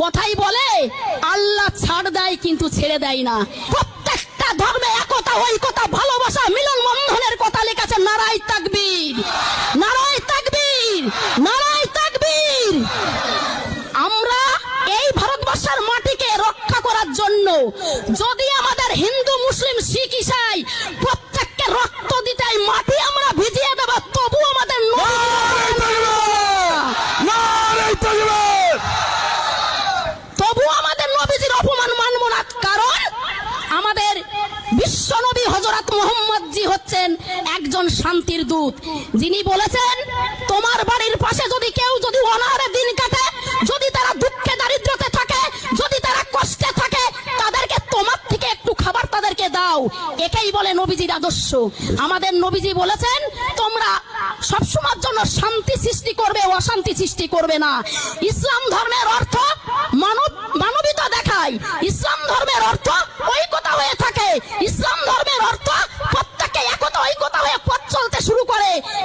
সবাই বলে, আল্লাহ ছাড় দেয় কিন্তু ছেড়ে দেয় না। প্রত্যেকটা ধর্মে একতা, ঐকতা, ভালোবাসা, মিলন বন্ধনের কথা লিখেছে নারাই তাকবীর। নারাই তাকবীর নারাই তাকবীর। আমরা এই ভারতবর্ষের মাটিকে রক্ষা করার জন্য যদি আমাদের হিন্দু, মুসলিম, শিখ, ইসাই প্রত্যেককে রক্ত দিতে এই মাটি আমরা ভিজিয়ে দেব তবু আমাদের নারাই তাকবীর! তবু আমাদের নবীজির অপমান মানব না কারণ আমাদের বিশ্ব নবী হজরত মোহাম্মদ জি হচ্ছেন একজন শান্তির দূত। যিনি বলেছেন, তোমার বাড়ির পাশে যদি কেউ যদি অনাহারে দিন কাটে, যদি তারা দুঃখে দারিদ্রতে থাকে, যদি তারা কষ্টে থাকে, তাদেরকে তোমার থেকে একটু খাবার তাদেরকে দাও। একেই বলে নবীজির আদর্শ। আমাদের নবীজি বলেছেন, তোমরা সবসময়ের জন্য শান্তি সৃষ্টি করবে, অশান্তি সৃষ্টি করবে না। ইসলাম ধর্মের অর্থ মানব মানবিতা দেখায়।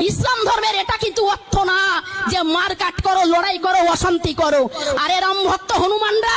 ইসলাম ধর্মের এটা কিন্তু অর্থ না যে মার কাট করো, লড়াই করো, অশান্তি করো। আর এরম ভক্ত হনুমানরা